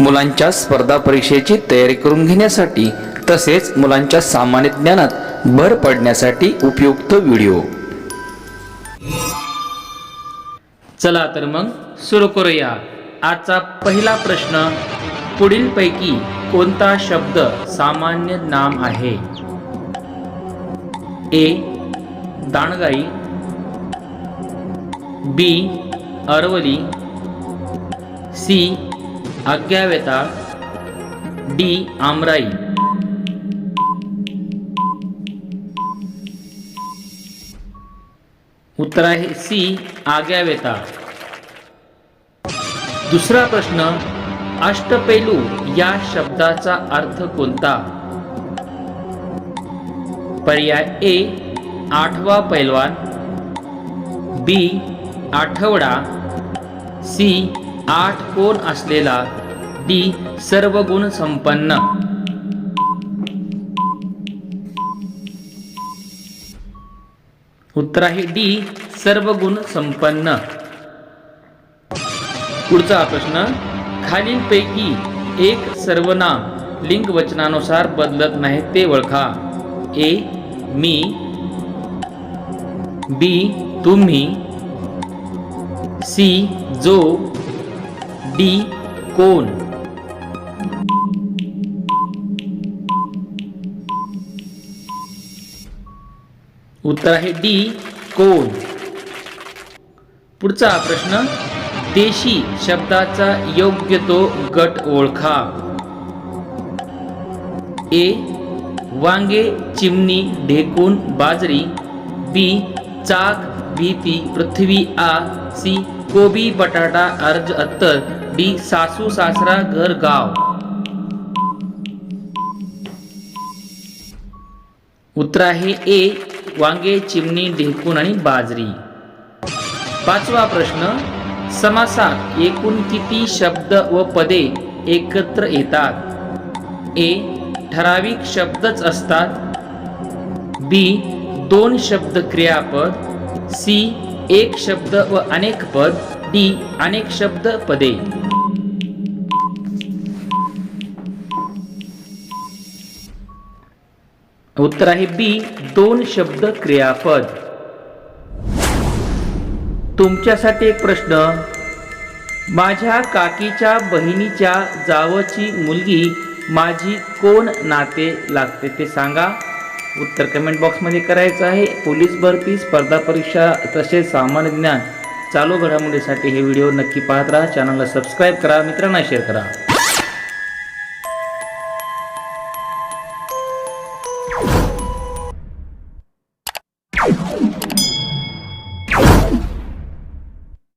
मुलांच्या स्पर्धा परीक्षेची तयारी करून घेण्यासाठी तसेच मुलांच्या सामान्य ज्ञानात भर पडण्यासाठी उपयुक्त व्हिडिओ. चला तर मग सुरू करूया. आजचा पहिला प्रश्न पुढीलपैकी कोणता शब्द सामान्य नाम आहे? ए दाणगाई. बी अरवली. सी आज्ञावेताळ डी. आमराई. उत्तर आहे सी. आग्यावेताळ दुसरा प्रश्न अष्टपैलू या शब्दाचा अर्थ कोणता? पर्याय ए आठवा पैलवान. बी आठवडा. सी आठ कोण असलेला? डी सर्व गुण संपन्न. उत्तर आहे डी सर्व गुण संपन्न. पुढचा प्रश्न खालीलपैकी एक सर्वनाम लिंग वचनानुसार बदलत नाही ते ओळखा. ए मी. बी तुम्ही. सी जो. डी कोण. उत्तर आहे डी कोण? पुढचा प्रश्न देशी शब्दाचा योग्य तो गट ओळखा. ए वांगे चिमणी ढेकून बाजरी. बी चाक भीती पृथ्वी आ सी कोबी बटाटा अर्ज अत्तर. डी सासू सासरा घर गाव. उत्तर आहे ए वांगे चिमणी ढेकून आणि बाजरी. पाचवा प्रश्न समासात एकूण किती शब्द व पदे एकत्र येतात? ए ठराविक शब्दच असतात. बी दोन शब्द क्रियापद. सी एक शब्द व अनेक पद. डी अनेक शब्द पदे. उत्तर आहे बी दोन शब्द क्रियापद. तुमच्यासाठी एक प्रश्न. माझ्या काकीच्या बहिणीच्या जावची मुलगी माझी कोण नाते लागते ते सांगा. उत्तर कमेंट बॉक्समध्ये करायचं आहे. पोलीस भरती स्पर्धा परीक्षा तसेच सामान्य ज्ञान. चालू घडामोडीसाठी हे व्हिडिओ नक्की पाहत राहा. चॅनलला सबस्क्राईब करा. मित्रांना शेअर करा.